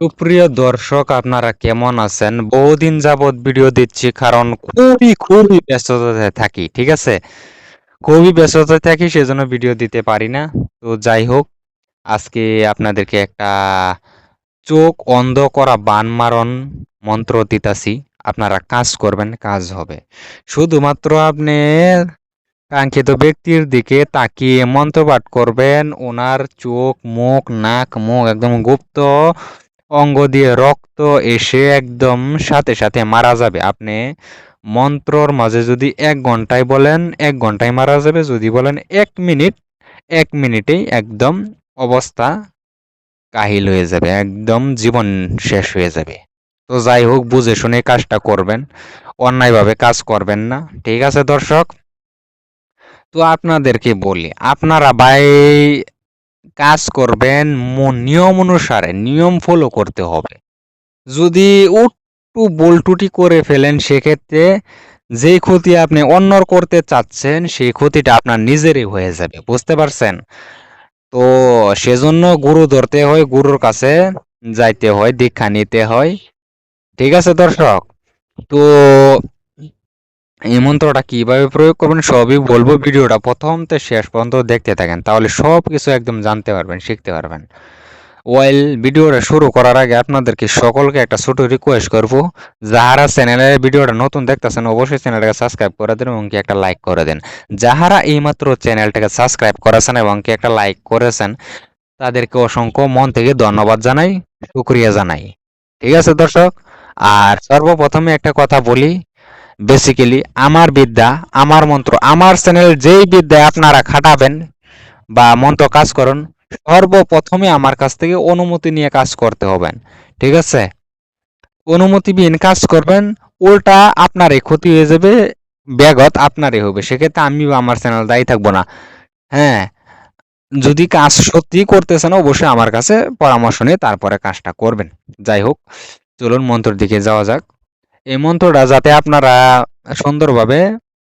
সুপ্রিয় দর্শক, আপনারা কেমন আছেন? বহুদিন যাবৎ ভিডিও দিচ্ছি, কারণ খুবই খুবই ব্যস্ততায় থাকি, ঠিক আছে? খুবই ব্যস্ততায় থাকি, সেজন্য ভিডিও দিতে পারি না। তো যাই হোক, আজকে আপনাদেরকে একটা চোখ অন্ধ করা বান মারণ মন্ত্র দিতাছি। আপনারা কাজ করবেন, কাজ হবে। শুধুমাত্র আপনি কাঙ্ক্ষিত ব্যক্তির দিকে তাকিয়ে মন্ত্রপাঠ করবেন, ওনার চোখ, মুখ, নাক, মুখ একদম গুপ্ত অঙ্গ দিয়ে রক্ত এসে একদম সাথে সাথে মারা যাবে। আপনি মন্ত্রর মাঝে যদি এক ঘন্টায় বলেন, এক ঘন্টায় মারা যাবে। যদি বলেন এক মিনিট, এক মিনিটেই একদম অবস্থা কাহিল হয়ে যাবে, একদম জীবন শেষ হয়ে যাবে। তো যাই হোক, বুঝে শুনে কাজটা করবেন, অন্যায়ভাবে কাজ করবেন না, ঠিক আছে দর্শক? তো আপনাদেরকে বলি, আপনারা ভাই কাজ করবেন নিয়ম অনুসারে, নিয়ম ফলো করতে হবে। যদি একটু বলটুটি করে ফেলেন, সেক্ষেত্রে যেই ক্ষতি আপনি অন্যর করতে চাচ্ছেন, সেই ক্ষতিটা আপনার নিজেরই হয়ে যাবে, বুঝতে পারছেন? তো সেজন্য গুরু ধরতে হয়, গুরুর কাছে যাইতে হয়, দীক্ষা নিতে হয়। ঠিক আছে দর্শক? তো এই মন্ত্রটা কীভাবে প্রয়োগ করবেন সবই বলব ভিডিওটা প্রথম থেকে শেষ পর্যন্ত দেখতে থাকেন। তাহলে সব কিছু একদম জানতে পারবেন, শিখতে পারবেন। ওয়েল ভিডিওটা শুরু করার আগে আপনাদেরকে সকলকে একটা ছোট রিকোয়েস্ট করব। যাহারা চ্যানেলে ভিডিওটা নতুন দেখতেছেন, অবশ্যই চ্যানেলটাকে সাবস্ক্রাইব করে দেন এবং কি একটা লাইক করে দেন। যাহারা এইমাত্র চ্যানেলটাকে সাবস্ক্রাইব করেছেন এবং কি একটা লাইক করেছেন, তাদেরকে অসংখ্য মন থেকে ধন্যবাদ জানাই, শুক্রিয়া জানাই। ঠিক আছে দর্শক? আর সর্বপ্রথমে একটা কথা বলি বেসিক্যালি আমার বিদ্যা, আমার মন্ত্র, আমার চ্যানেল যেই বিদ্যায় আপনারা খাটাবেন বা মন্ত্র কাজ করুন, সর্বপ্রথমে আমার কাছ থেকে অনুমতি নিয়ে কাজ করতে হবেন। ঠিক আছে? অনুমতি অনুমতিবিহীন কাজ করবেন, উল্টা আপনারই ক্ষতি হয়ে যাবে ব্যাগত আপনারই হবে। সেক্ষেত্রে আমি বা আমার চ্যানেল দায়ী থাকব না। হ্যাঁ? যদি কাজ সত্যি করতেছেন অবশ্যই আমার কাছে পরামর্শ নিয়ে তারপরে কাজটা করবেন। যাই হোক, চলুন মন্ত্রের দিকে যাওয়া যাক। এই মন্ত্রটা যাতে আপনারা সুন্দরভাবে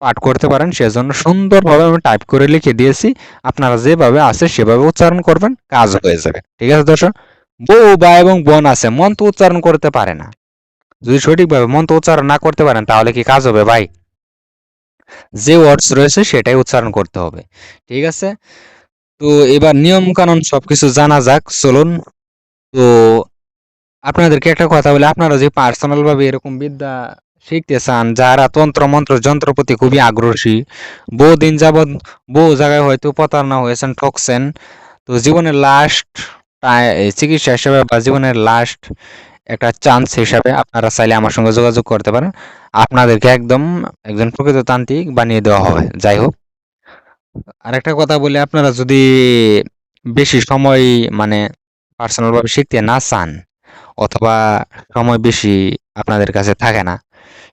পাঠ করতে পারেন, সেজন্য সুন্দরভাবে আমি টাইপ করে লিখে দিয়েছি। আপনারা যেভাবে আছে সেভাবে উচ্চারণ করবেন, কাজ হয়ে যাবে। ঠিক আছে দর্শক? বউ বা এবং বোন আছে, মন্ত্র উচ্চারণ করতে পারে না। যদি সঠিকভাবে মন্ত্র উচ্চারণ না করতে পারেন, তাহলে কি কাজ হবে ভাই? যে ওয়ার্ডস রয়েছে সেটাই উচ্চারণ করতে হবে। ঠিক আছে? তো এবার নিয়ম কানুন সবকিছু জানা যাক, চলুন। তো আপনাদেরকে একটা কথা বলি, আপনারা যে পার্সোনাল ভাবে এরকম বিদ্যা শিখতে চান, যারা তন্ত্র, মন্ত্র যন্ত্র প্রতি খুবই আগ্রহী বহু দিন যাবৎ বহু জায়গায় হয়তো প্রতারণা হয়েছেন, ঠকছেন, তো জীবনের লাস্ট চিকিৎসা হিসেবে বা জীবনের লাস্ট একটা চান্স হিসাবে আপনারা চাইলে আমার সঙ্গে যোগাযোগ করতে পারেন। আপনাদেরকে একদম একজন প্রকৃত তান্ত্রিক বানিয়ে দেওয়া হবে। যাই হোক, আরেকটা কথা বলি, আপনারা যদি বেশি সময় মানে পার্সোনাল ভাবে শিখতে না চান অথবা সময় বেশি আপনাদের কাছে থাকে না।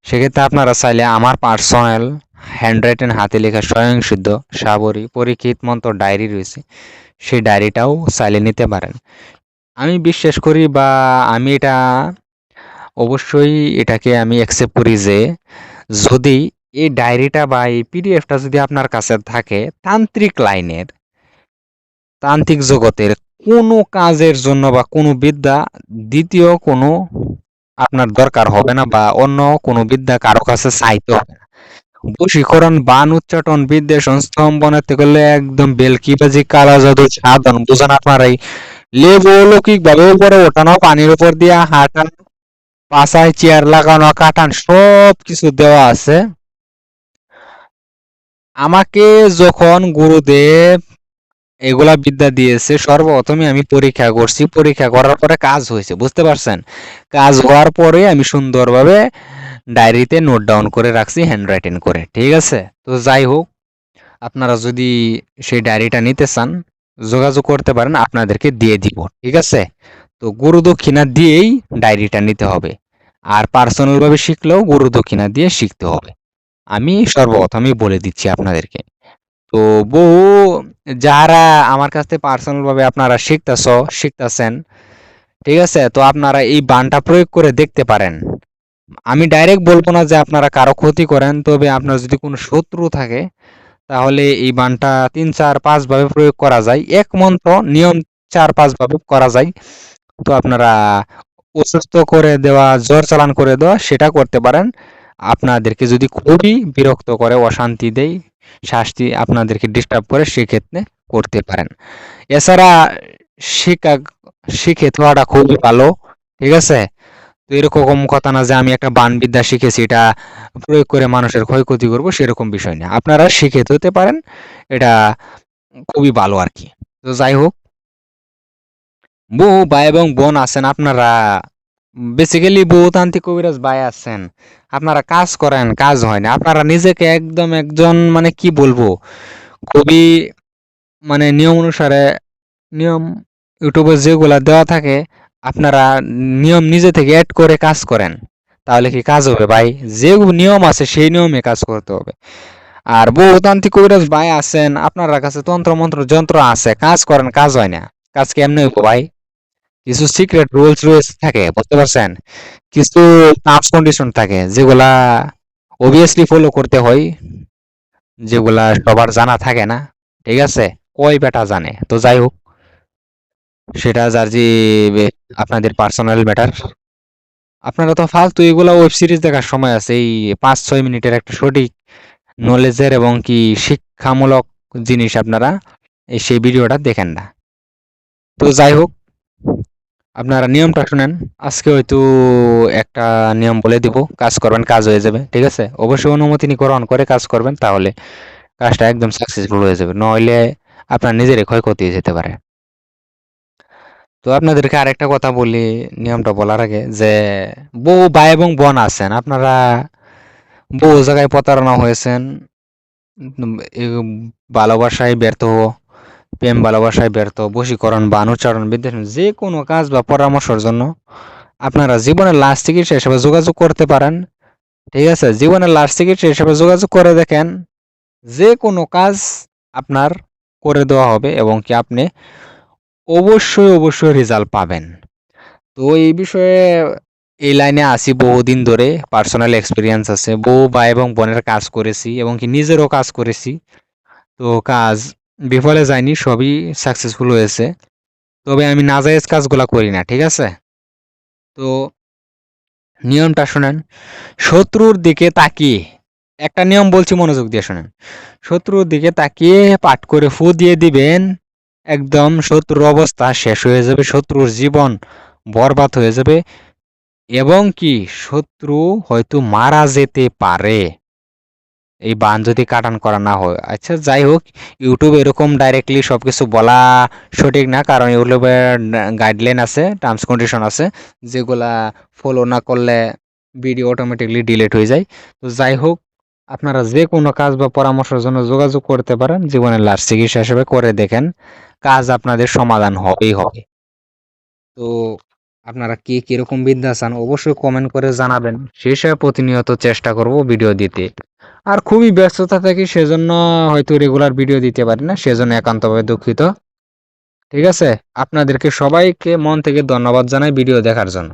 সেক্ষেত্রে আপনারা চাইলে আমার পার্সোনাল হ্যান্ড রাইটেন হাতে লেখা স্বয়ংসিদ্ধ, সাবরী, পরীক্ষিত মন্ত্র ডায়েরি রয়েছে, সেই ডায়েরিটাও চাইলে নিতে পারেন। আমি বিশ্বাস করি বা আমি এটা অবশ্যই এটাকে আমি অ্যাকসেপ্ট করি যে যদি এই ডায়েরিটা বা এই পিডিএফটা যদি আপনার কাছে থাকে, তান্ত্রিক লাইনের, তান্ত্রিক জগতের কোনো কাজের জন্য বা কোনো বিদ্যা দ্বিতীয় কোনো আপনার দরকার হবে না বা অন্য কোনো বিদ্যা কারও কাছে চাইতে হবে না। বশীকরণ, বান উচ্চাটন, বিদ্যা সংস্তম্ভনের থেকে হলে একদম বেলকিবাজি কালা জাদু, সাধন, বুঝান আপনারাই লেবু অলৌকিক ভাবে উপরে ওঠানো, পানির উপর দিয়ে হাঁটা পাশায় চেয়ার লাগানো কাটান সব কিছু দেওয়া আছে। আমাকে যখন গুরুদেব এগুলা বিদ্যা দিয়েছে, সর্বপ্রথমে আমি পরীক্ষা করছি। পরীক্ষা করার পরে কাজ হয়েছে, বুঝতে পারছেন? কাজ হওয়ার পরে আমি সুন্দরভাবে ডায়েরিতে নোট ডাউন করে রাখছি হ্যান্ড রাইটিং করে, ঠিক আছে? তো যাই হোক, আপনারা যদি সেই ডায়েরিটা নিতে চান, যোগাযোগ করতে পারেন, আপনাদেরকে দিয়ে দিব, ঠিক আছে? তো গুরু দক্ষিণা দিয়েই ডায়েরিটা নিতে হবে। আর পার্সোনালভাবে শিখলেও গুরু দক্ষিণা দিয়ে শিখতে হবে। আমি সর্বপ্রথমই বলে দিচ্ছি আপনাদেরকে। তো বহু যারা আমার কাছ থেকে পার্সোনাল ভাবে আপনারা শিখতেছ, শিখতেছেন, ঠিক আছে? তো আপনারা এই বানটা প্রয়োগ করে দেখতে পারেন। আমি ডাইরেক্ট বলব না যে আপনারা কারও ক্ষতি করেন, তবে আপনার যদি কোনো শত্রু থাকে, তাহলে এই বানটা তিন, চার, পাঁচ ভাবে প্রয়োগ করা যায়। এক মন্ত্র নিয়ম চার, পাঁচ ভাবে করা যায়। তো আপনারা অসুস্থ করে দেওয়া, জ্বর চালান করে দেওয়া, সেটা করতে পারেন। আপনাদেরকে যদি খুবই বিরক্ত করে, অশান্তি দেয়, শাস্তি আপনাদেরকে ডিস্টার্ব করে, সেক্ষেত্রে করতে পারেন। এছাড়া শিক্ষা শিখে থাকাটা খুবই ভালো, ঠিক আছে? তো এরকম কথা না যে আমি একটা বান বিদ্যা শিখেছি, এটা প্রয়োগ করে মানুষের ক্ষয়ক্ষতি করব, সেরকম বিষয় না। আপনারা শিখে হতে পারেন, এটা খুবই ভালো আর কি। তো যাই হোক। বহু ভাই এবং বোন আছেন আপনারা? বেসিক্যালি বহুতান্ত্রিক কবিরাজ ভাই আছেন। আপনারা কাজ করেন, কাজ হয় না। আপনারা নিজেকে একদম একজন মানে কি বলব খুবই মানে নিয়ম অনুসারে, নিয়ম ইউটিউবে যেগুলা দেওয়া থাকে, আপনারা নিয়ম নিজে থেকে অ্যাড করে কাজ করেন। তাহলে কি কাজ হবে ভাই? যে নিয়ম আছে, সেই নিয়মে কাজ করতে হবে। আর বহুতান্ত্রিক কবিরাজ ভাই আছেন, আপনার কাছে তন্ত্র মন্ত্র যন্ত্র আছে, কাজ করেন, কাজ হয় না। কাজ কেমনে হইব ভাই? কিছু সিক্রেট রুলস রুলস থাকে, বুঝতে পারছেন? কিছু টার্মস কন্ডিশন থাকে, যেগুলা অবভিয়াসলি ফলো করতে হয়, যেগুলা সবার জানা থাকে না, ঠিক আছে? কয় বেটা জানে? তো যাই হোক, সেটা যার যে আপনাদের পার্সোনাল ম্যাটার আপনারা তো ফালতু এগুলা ওয়েব সিরিজ দেখার সময় আছে, এই পাঁচ, ছয় মিনিটের একটা সঠিক নলেজের এবং কি শিক্ষামূলক জিনিস আপনারা সেই ভিডিওটা দেখেন না। তো যাই হোক আপনারা নিয়মটা শুনেন। আজকে হয়তো একটা নিয়ম বলে দিব, কাজ করবেন, কাজ হয়ে যাবে, ঠিক আছে? অবশ্যই অনুমতি গ্রহণ করে কাজ করবেন, তাহলে কাজটা একদম সাকসেসফুল হয়ে যাবে। নইলে আপনার নিজেরই ক্ষয়ক্ষতি হয়ে যেতে পারে। তো আপনাদেরকে আরেকটা কথা বলি, নিয়মটা বলার আগে, যে বউ ভাই এবং বোন আছেন, আপনারা বহু জায়গায় প্রতারণা হয়েছেন। ভালোবাসায় ব্যর্থ প্রেম, ভালোবাসায় ব্যর্থ, বশীকরণ বা অনুচারণ বিদ্বেষ যে কোনো কাজ বা পরামর্শের জন্য আপনারা জীবনের লাস্ট চিকিৎসা হিসেবে যোগাযোগ করতে পারেন। ঠিক আছে? জীবনের লাস্ট চিকিৎসা হিসেবে যোগাযোগ করে দেখেন। যে কোনো কাজ আপনার করে দেওয়া হবে এবং কি আপনি অবশ্যই অবশ্যই রেজাল্ট পাবেন। তো এই বিষয়ে এই লাইনে আসি বহুদিন ধরে। পার্সোনাল এক্সপিরিয়েন্স আছে। বউ, ভাই এবং বোনের কাজ করেছি এবং কি নিজেরও কাজ করেছি। তো কাজ বিফলে যায়নি, সবই সাকসেসফুল হয়েছে। তবে আমি নাজায়েজ কাজগুলো করি না, ঠিক আছে? তো নিয়মটা শোনেন, শত্রুর দিকে তাকিয়ে, একটা নিয়ম বলছি মনোযোগ দিয়ে শোনেন, শত্রুর দিকে তাকিয়ে পাঠ করে ফু দিয়ে দিবেন, একদম শত্রুর অবস্থা শেষ হয়ে যাবে, শত্রুর জীবন বরবাদ হয়ে যাবে, এবং কি শত্রু হয়তো মারা যেতে পারে। এই বান যদি কাটান করা না হয়। আচ্ছা যাই হোক ইউটিউব এরকম ডাইরেক্টলি সব কিছু বলা সঠিক না, কারণ ইউটিউবের গাইডলাইন আছে টার্মস কন্ডিশন আছে, যেগুলা ফলো না করলে ভিডিও অটোমেটিকলি ডিলিট হয়ে যায়। তো যাই হোক, আপনারা যে কোনো কাজ বা পরামর্শের জন্য যোগাযোগ করতে পারেন, জীবনের লাস্ট চিকিৎসা হিসেবে করে দেখেন, কাজ আপনাদের সমাধান হবেই হবে। তো আপনারা কে কীরকম বিদ্যা চান, অবশ্যই কমেন্ট করে জানাবেন। সেই হিসাবে প্রতিনিয়ত চেষ্টা করব ভিডিও দিতে। আর খুবই ব্যস্ততা থাকি সেজন্য হয়তো রেগুলার ভিডিও দিতে পারি না, সেজন্য একান্তভাবে দুঃখিত। ঠিক আছে? আপনাদেরকে সবাইকে মন থেকে ধন্যবাদ জানাই ভিডিও দেখার জন্য।